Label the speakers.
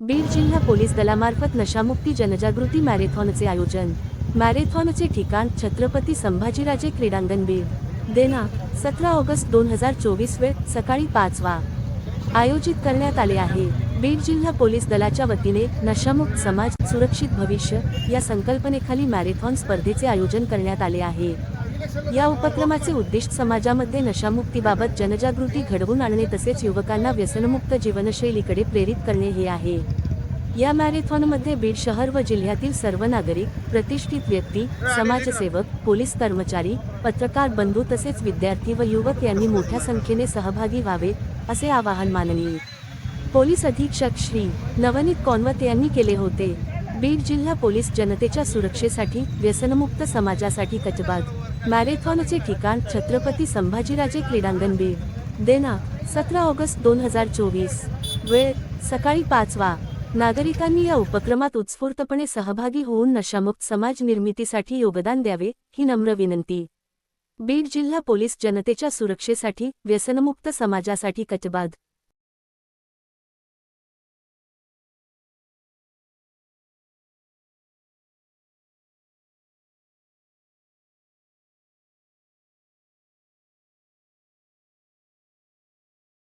Speaker 1: बीड जिल्हा पोलीस दलामार्फत नशामुक्ती जनजागृती मॅरेथॉनचे आयोजन. मॅरेथॉनचे ठिकाण छत्रपती संभाजीराजे क्रीडांगण बीड. देना सतरा ऑगस्ट दोन हजार चोवीस वेळ सकाळी पाच वा. आयोजित करण्यात आले आहे. बीड जिल्हा पोलीस दलाच्या वतीने नशामुक्त समाज सुरक्षित भविष्य या संकल्पनेखाली मॅरेथॉन स्पर्धेचे आयोजन करण्यात आले आहे. या उपक्रमाचे उद्दिष्ट समाजामध्ये नशामुक्तीबाबत जनजागृती घडवून आणणे तसेच युवकांना व्यसनमुक्त जीवनशैलीकडे प्रेरित करणे हे आहे. या मॅरेथॉनमध्ये बीड शहर व जिल्ह्यातील सर्व नागरिक प्रतिष्ठित व्यक्ती समाजसेवक पोलीस कर्मचारी पत्रकार बंधू तसेच विद्यार्थी व युवक यांनी मोठ्या संख्येने सहभागी व्हावे असे आवाहन माननीय पोलीस अधीक्षक श्री नवनीत कॉनवत यांनी केले होते. बीड जिल्हा पोलीस जनतेच्या सुरक्षेसाठी व्यसनमुक्त समाजासाठी कचबाग मॅरेथॉनचे ठिकाण छत्रपती संभाजीराजे क्रीडांगण बीड. देना सतरा ऑगस्ट दोन हजार चोवीस. वेळ सकाळी पाच वा. नागरिकांनी या उपक्रमात उत्स्फूर्तपणे सहभागी होऊन नशामुक्त समाज निर्मितीसाठी योगदान द्यावे ही नम्र विनंती. बीड जिल्हा पोलीस जनतेच्या सुरक्षेसाठी व्यसनमुक्त समाजासाठी कचबाद